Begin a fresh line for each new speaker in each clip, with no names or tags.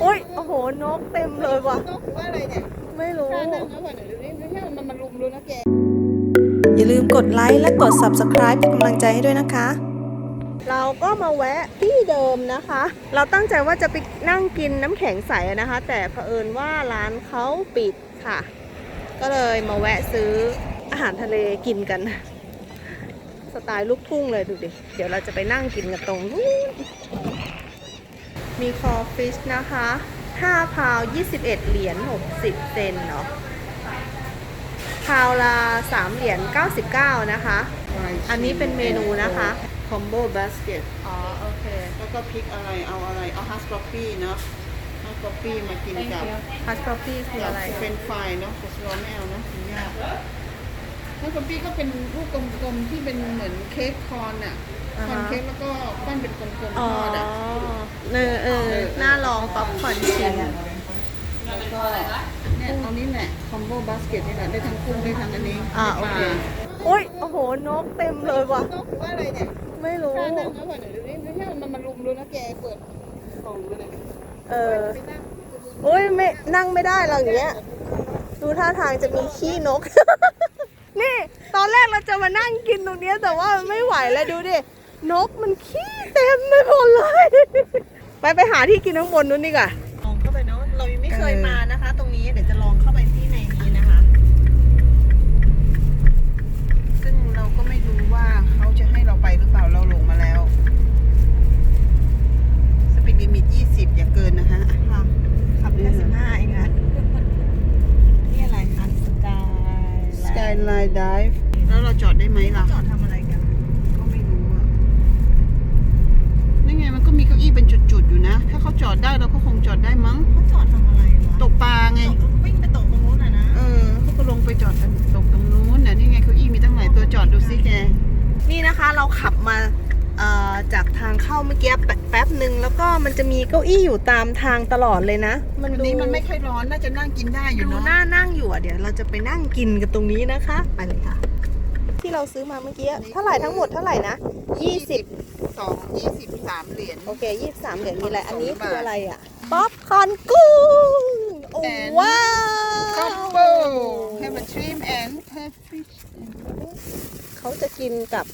โอ้ย โอ้โห นกเต็มเลยว่ะ
นกว่าอะไรเนี่ย
ไม่รู้
ท่านั่งแล้วก่อนเดี๋ยวนี้ไม่ใช่มันมาลุมดูนะแก
อย่าลืมกดไลค์และกด Subscribe เป็นกำลังใจให้ด้วยนะคะ
เราก็มาแวะที่เดิมนะคะ เราตั้งใจว่าจะไปนั่งกินน้ำแข็งใสนะคะ แต่เผอิญว่าร้านเขาปิดค่ะ ก็เลยมาแวะซื้ออาหารทะเลกินกัน สไตล์ลูกทุ่งเลยดูดิ เดี๋ยวเราจะไปนั่งกินกันตรงนู้น มีคอฟิชนะคะ5พาว21 เหรียญ60 เซนเนาะพาวละ3เหรียญ99 นะคะ อันนี้เป็นเมนูนะคะ
คอมโบบาสเกต
อ๋อ โอเค
แล้วก็พริกอะไร เอาอะไร เอาฮัสกอฟฟี่เนาะฮัสกอฟฟี่มากินกับ
พัสกอฟฟี่คืออะไร
เป็นไฟรายเนาะโคสโลไม่เอานะกินยาก ฮัสกอฟฟี่ก็เป็นลูกกลมๆที่เป็นเหมือนเค้กคอนอะ
อ่า
ค
ฮะ
อนเค้กแล้วก็ปั้นเป็นกลมๆท
อ๋อ
อดอะ
เออเออน่าลองป๊อปคอร์นชิม
แล้วก็เนี่ยเอานี่แหละคอมโบบาสเกตนี่แหละได้ทั้งกุ้งได้ทั้งอันนี้
อ่า
ได้
โอ
ปลา
เคโอ้ยโอ้โหนกเต็มเลยว่ะ
นกว่าอะไรเนี่ย
ไม่รู้
ท่านั่งแล้วก่อนเดี๋ยวนี้ไม่ใช่มันมาลุมดูนะแกเปิดของดูเลย
เออ
ไปนั่ง
โอ้ยไม่นั่งไม่ได้หรอกอย่างเงี้ย ดูท่าทางจะมีขี้นก นี่ตอนแรกเราจะมานั่งกินตรงนี้แต่ว่ามันไม่ไหวแล้วดูดิ นกมันขี้เต็มไปหมดเลย ไปไปหาที่กินข้างบนนู้นดีกว่าลองเข้าไปเนาะ เรายังไม่เคยมานะคะ ตรงนี้ เดี๋ยวจะลองเข้าไปที่ในนี้นะคะ
ซึ่งเราก็ไม่รู้ว่าเขาจะให้เราไปหรือเปล่าเราหลงมาแล้วสปีดลิมิต20 อย่าเกินนะคะ
ค่ะขับแค่สิบห้าเองอะนี่อะไรคะสกาย
Skyline Dive แล้วเราจอดได้ไหมล่ะ
จอดทำอะไรกัน
ก็ไม่รู้อะนี่ไงมันก็มีเก้าอี้เป็นจุดๆอยู่นะ ถ้าเขาจอดได้เราก็คงจอดได้มั้ง
เขาจอดทำอะไรวะ
ตกปลาไง
ตกวิ่งไปตกตรงนู้นอะนะ
เออเขาก็ลงไปจอดกันตกตรงนู้นน่ะนี่ไงเก้าอี้มีตั้งหลายตัวจอดดูซิแก
นี่นะคะเราขับมาเอ่อ จากทางเข้าเมื่อกี้แป๊บแป๊บหนึ่งแล้วก็มันจะมีเก้าอี้อยู่ตามทางตลอดเลยนะ มัน
วัน
ดู
นี้มันไม่ค่อยร้อนน่าจะนั่งกินได้อยู่
ดู
เนาะ
น่านั่งอยู่อะเดี๋ยวเราจะไปนั่งกินกันตรงนี้นะคะ ไปเลยค่ะ ที่เราซื้อมาเมื่อกี้เท่าไหร่ทั้งหมดเท่าไหร่นะ20
สองยี่สิบสามเหรียญ
โอเค23เหรียญมีอะไรอันนี้
สองบาท
คืออะไรอะป๊อปคอร์นกุ้งโอ้
And
ว้าว
คัมโบ have a shrimp and have fish
เขาจะกินกับ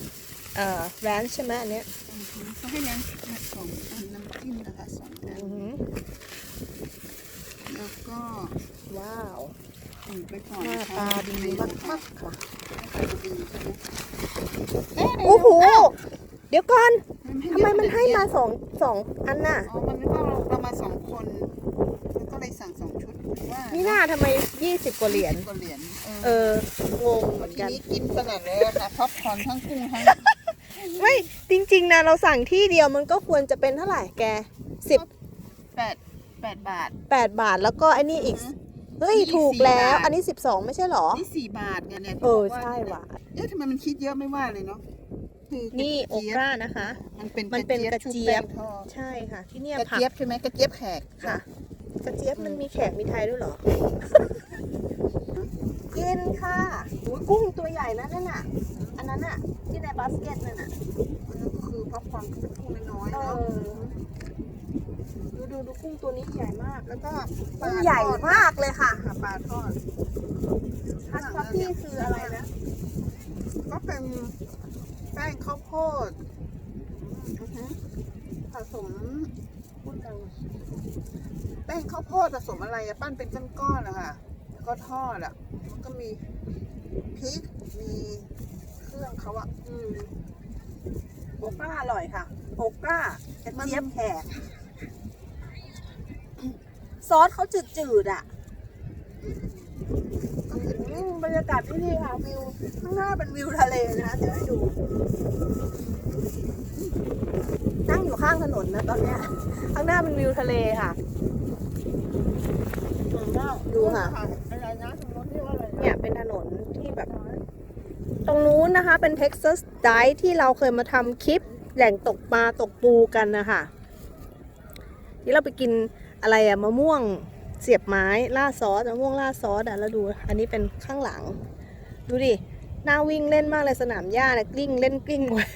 เอ่อแรนช์ใช่ไหมอันเนี้ย
เขาให้น้ำสองอันน้ำจิ้มนะคะสองอัน
อือหือ
แล้วก็
ว้าว
อุ่นไปก่อน
หน้า
นะคะ
ตาดีมากๆค่ะ
ดีใช่ไหม
โอ้โหเดี๋ยวก่อน
ให้
ทำไมมันให้มาสองสองอันน่ะ
อ๋อมันนึกว่าเราเรามาสองคนแล้วก็เลยสั่งสองชุดว่า
นี่น่าทำไม20กว่าเหรียญ
กว่าเหรียญ
เอองงเหมือน
ที
กัน
นี้กินสนั่นเลยอะค่ะพ็อปคอร์นทั้งกุ้งทั้ง
ไม่จริง ๆนะเราสั่งที่เดียวมันก็ควรจะเป็นเท่าไหร่แก
แปดแปดบาท
18บาทแล้วก็ไอ้นี่อีก เฮ้ย
นี่
ถูกแล้ว
สี่บาท
อันนี้12ไม่ใช่เหรอ
นี่สี่บาทไงเนี่ย
เออ
ที่บกา
ใช่ว่ะ
เอ๊ะทำไมมันคิดเยอะไม่ว่าเลยเนาะคือ
นี่โอ
ระจี๊ยบ
กรานะคะ
มันเป็น
มันเป็นกระ
ชุบ
เจี๊ยบ
แป้งทอด
ใช่ค่ะ ที่เนี่ย
กระ
ผัก
เจี๊ยบใช่ไหมกระเจี๊ยบแขก
ค่ะ กระเจี๊ยบมันมีแขกมีไทยด้วยเหรอ กินค่ะอุ๊ยกุ้งตัวใหญ่นะนั่นน่ะ อันนั้นน่ะ ที่ในบาสเกตนั่นน่ะ
อันนั้นก็คือพ็อปคอร์นคือกุ้งน้อยๆ
เอ
เนาะ
อดูดูดูกุ้งตัวนี้ใหญ่มาก
แล้วก็ป
กุ้
ลาง
ใหญ่
ทอด
มากเลยค่ะ
ค่ะปลาทอด
ฮัสพัฟฟี่คืออะไรนะ
ก็เป็นแป้งข้าวโพดอือฮึผสม
พูดดัง
แป้งข้าวโพดผสมอะไรอะปั้นเป็นก้อนๆนะคะแล้ว ก็ทอดอะมันก็มีพริก มีเครื่องเขาอะ
อืมโอก้าอร่อยค่ะโอก้ากระเจี๊ยบแขกซอสเขาจืดๆอะอืมบรรยากาศที่นี่ค่ะวิวข้างหน้าเป็นวิวทะเลนะคะเดี๋ยวให้ดู นั่งอยู่ข้างถนนนะตอนเนี้ยข้างหน้าเป็นวิวทะเลค่ะดูค่ะ
อะไรนะตรงโน้นที่ว่าอะไรนะ
เนี่ยเป็นถนนที่แบบ ตรงนู้นนะคะเป็น Texas Dive ที่เราเคยมาทำคลิปแหล่งตกปลาตกปูกันนะคะที่เราไปกินอะไรอะมะม่วงเสียบไม้ล่าดซอสมะม่วงล่าดซอสอะแล้วดู อันนี้เป็นข้างหลัง ดูดิน่าวิ่งเล่นมากเลยสนามหญ้าเนี่ยกลิ้งเล่นกลิ้งไว้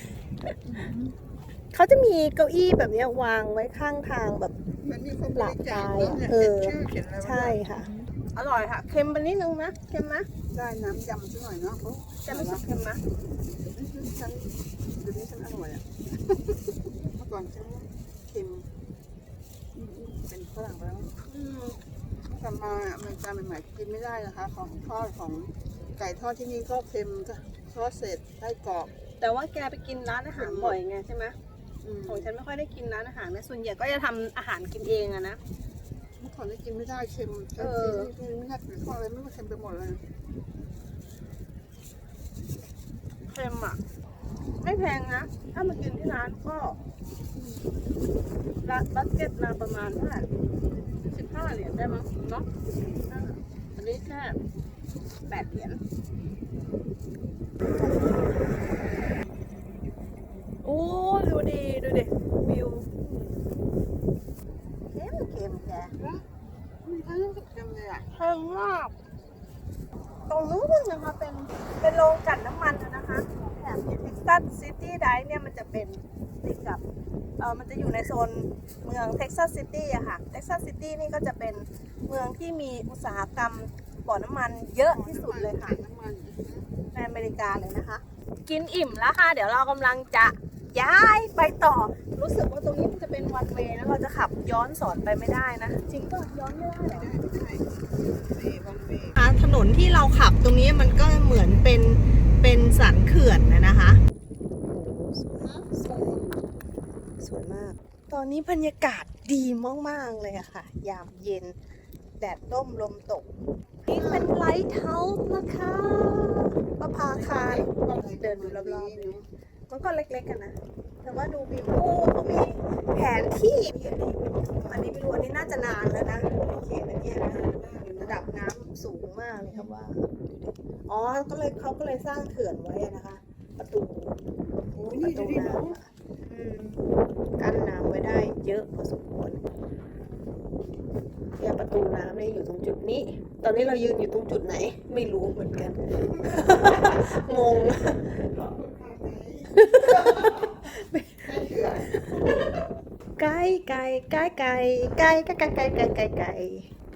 เขาจะมีเก้าอี้แบบเนี้ยวางไว้ข้างทางแบบ
มันมีคนบริจาค
หลากหลาย
เนาะเนี่ย
เออ
เขียนชื่อเขียนอะไรไว้
ใช่ค่ะ อร่อยค่ะ เค็มไปนิดนึงนะ เค็มนะ
ได้น้ำยำซะหน่อยเนาะโอ้
จะรู้สึกเค็มนะ
ฉันเดี๋ยวนี้ฉันอร่อยอะ เมื่อก่อนฉันเค็มอืมเป็นฝรั่งไปแล้ว
อืม
กลับมาอเมริกาใหม่ๆกินไม่ได้นะคะ ของทอดของไก่ทอดที่นี่ก็เค็มก็ทอดเสร็จได้กรอบ
แต่ว่าแกไปกินร้านอาหารบ่อยไงใช่ไหม
อืม
ของฉันไม่ค่อยได้กินร้านอาหารนะส่วนใหญ่ก็จะทำอาหารกินเองอะนะ
เมื่อก่อนได้กินไม่ได้เค็ม
เออ
กินไม่ได้หรือทอดอะไรไม่รู้เค็มไปหมดเลย
เค็มอะ ไม่แพงนะ ถ้ามากินที่ร้านก็ร้านบัสเก็ตมาประมาณเท่าไหร่สิบห้าเหรียญได้มั้งเนาะอ่าอันนี้แค่แปดเหรียญโอ้ดูดีดูดิวิวเค็มเค็มแก
มีทั้งรู้สึกเค็มเลยอะ
เค็มมากตรงนู้นนะคะเป็นเป็นโรงกลันน้ำมันอะนะคะแถบเท็กซัสซิตี้ไดเนี่ยมันจะเป็นติดกับเออมันจะอยู่ในโซนเมืองเท็กซัสซิตี้อะค่ะเท็กซัสซิตี้นี่ก็จะเป็นเมืองที่มีอุตสาหกรรมบ่อน้ำมันเยอะที่สุดเลยค่ะ
น้ำมัน
ในอเมริกาเลยนะคะ กินอิ่มแล้วค่ะ เดี๋ยวเรากำลังจะ ย้ายไปต่อ รู้สึกว่าตรงนี้มันจะเป็นวันเวย์นะเราจะขับย้อนสอนไปไม่ได้นะ จริงป่ะย้อนไม่ได้เหรอ
ได้ไม่ได้เบวันเบ
ถนนที่เราขับตรงนี้มันก็เหมือนเป็นเป็นสันเขื่อนนะนะคะสวยมาก ตอนนี้บรรยากาศดีมาก ๆ เลยอะค่ะ ยามเย็น แดดร่มลมตก นี่เป็นไลท์เฮาส์นะคะประภาคารเดินดูรอบๆ มันก็เล็กๆกันนะ แต่ว่าดูวิวโอ้เขามีแผนที่อันนี้ไม่รู้อันนี้น่าจะนานแล้วนะโอเคอันนี้นะระดับน้ำสูงมากเลยครับว่า อ๋อ ก็เลยเขาก็เลยสร้างเขื่อนไว้อะนะคะ ประตู
โอ้ย
ป
นี่
ระ
ดู
ตู
ดิ
น้
เนาะำ
อะอืมกั้นน้ำไว้ได้เยอะพอสมควรเนี่ยประตูน้ำเนี่ยอยู่ตรงจุดนี้ ตอนนี้เรายืนอยู่ตรงจุดไหน ไม่รู้เหมือนกัน งง ไก่ไก่ไก่ไก่ไก่ไก่ไก่ไก่ไก่ไก่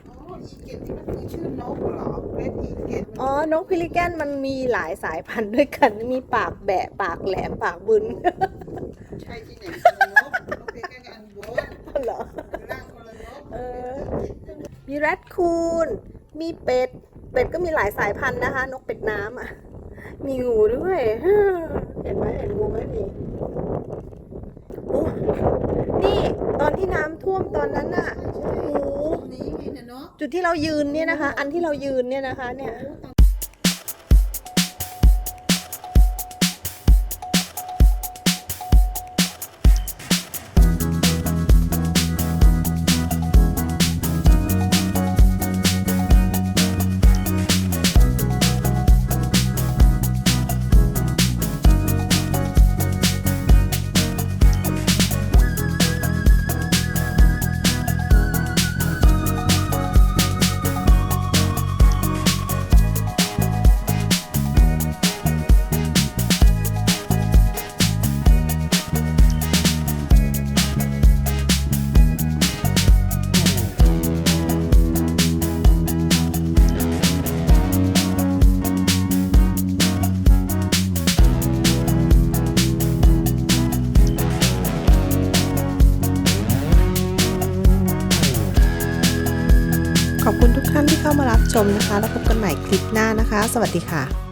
อ๋ออีเกตนี่มันคือชื่อนกเหรอเรดอีเกต
อ๋อนกพิลิแกนมันมีหลายสายพันธุ์ด้วยกัน มีปากแบะปากแหลมปากบึน
ใช่ที่ไหนนกนกเป็นแค่อันบน
เหรอ
ร่างคนละนก
เออมีแรดคูนมีเป็ด เป็ดก็มีหลายสายพันธุ์นะคะ นกเป็ดน้ำอะ มีงูด้วย เห็นไหมเห็นงูไหมนี่โอ้นี่ตอนที่น้ำท่วมตอนนั้นน่ะหมู
ตรงนี้ไงเนี่ยเนาะ
จุดที่เรายืนเนี่ยนะคะ อันที่เรายืนเนี่ยนะคะ เนี่ย
ข ชมนะคะ แล้วพบกันใหม่คลิปหน้านะคะ สวัสดีค่ะ